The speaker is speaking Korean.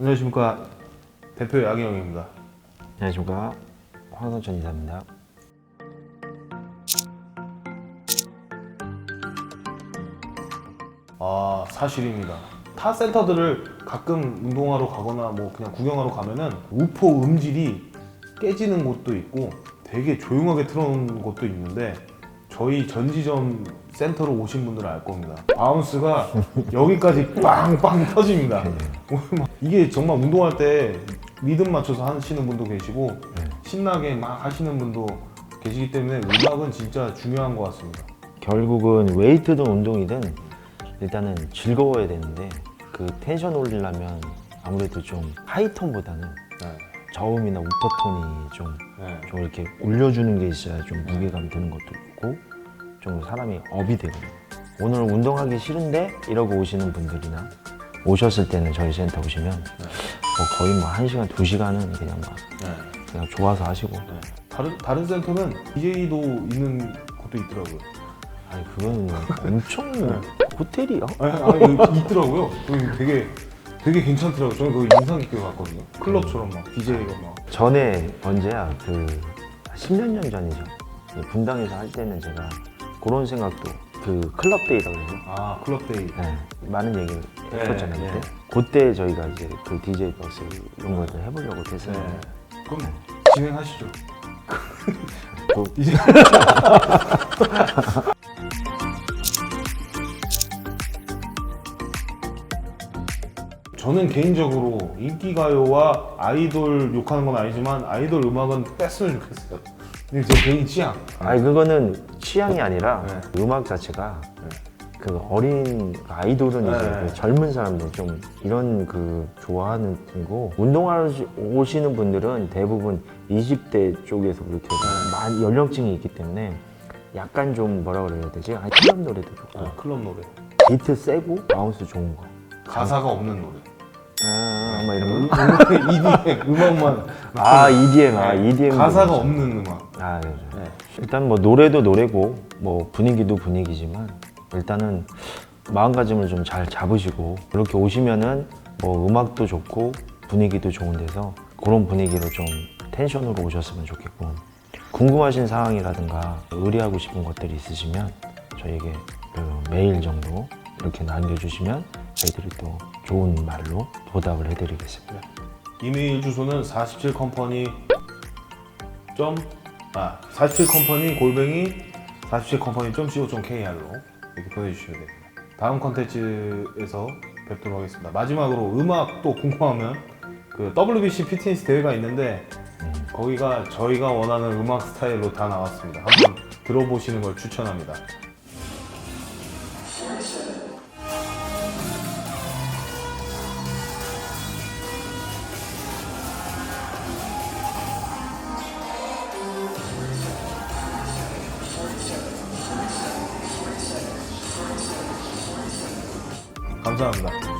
안녕하십니까 대표 양희영입니다. 안녕하십니까 황선천 이사입니다. 아 사실입니다. 타 센터들을 가끔 운동하러 가거나 뭐 그냥 구경하러 가면은 우포 음질이 깨지는 곳도 있고 되게 조용하게 틀어놓은 곳도 있는데 저희 전지점 센터로 오신 분들은 알 겁니다. 바운스가 여기까지 빵빵 터집니다. 이게 정말 운동할 때 리듬 맞춰서 하시는 분도 계시고 신나게 막 하시는 분도 계시기 때문에 음악은 진짜 중요한 것 같습니다. 결국은 웨이트든 운동이든 일단은 즐거워야 되는데 그 텐션 올리려면 아무래도 좀 하이톤보다는 네. 저음이나 우퍼톤이 좀, 네. 좀 이렇게 올려주는 게 있어야 좀 무게감 드는 것도 있고 좀 사람이 업이 되거든요. 오늘 운동하기 싫은데 이러고 오시는 분들이나 오셨을 때는 저희 센터 오시면 뭐 거의 뭐 한시간두시간은 그냥 막 네. 그냥 좋아서 하시고 네. 다른 다른 센터는 DJ도 있는 곳도 있더라고요. 아니 그거는 엄청 호텔이야? 아니, 아니 있더라고요. 거기 되게 되게 괜찮더라고요. 저는 그거 인상 깊게 갔거든요. 클럽처럼 막 DJ가 막. 전에 언제야 그 10년 전 전이죠 그 분당에서 할 때는 제가 그런 생각도 그 클럽데이라고 그래서 아 클럽데이. 네, 많은 얘기를 네, 했었잖아요 네. 그때 그때 저희가 이제 그 DJ 버스 이런 걸 해보려고 네. 했었는데 그럼 진행하시죠. 그 이제 저는 개인적으로 인기가요와 아이돌 욕하는 건 아니지만 아이돌 음악은 뺐으면 좋겠어요. 근데 제 개인 취향. 아니 그거는 취향이 아니라 네. 음악 자체가 그 어린 아이돌은 이제 네. 그 젊은 사람들 좀 이런 그 좋아하는 거 운동하러 오시는 분들은 대부분 20대 쪽에서 그렇게 네. 많이 연령층이 있기 때문에 약간 좀 뭐라 그래야 되지? 아니 클럽 노래도 좋고 아, 클럽 노래. 비트 세고 바운스 좋은 거. 가사가 없는 노래. 아, 막 이런 거. 음, EDM 음악만 아 EDM, 아 EDM. 가사가 없는 음악. 아 그죠. 네. 일단 뭐 노래도 노래고 뭐 분위기도 분위기지만 일단은 마음가짐을 좀 잘 잡으시고 이렇게 오시면은 뭐 음악도 좋고 분위기도 좋은 데서 그런 분위기로 좀 텐션으로 오셨으면 좋겠고 궁금하신 사항이라든가 의뢰하고 싶은 것들이 있으시면 저에게 그 메일 정도 이렇게 남겨주시면 저희들이 또 좋은 말로 보답을 해드리겠습니다. 이메일 주소는 47 컴퍼니 점, 아, 47 컴퍼니 골뱅이 47 컴퍼니 점 co.kr로 이렇게 보내주시면 됩니다. 다음 컨텐츠에서 뵙도록 하겠습니다. 마지막으로 음악 또 궁금하면 그 WBC 피트니스 대회가 있는데 거기가 저희가 원하는 음악 스타일로 다 나왔습니다. 한번 들어보시는 걸 추천합니다. 감사합니다.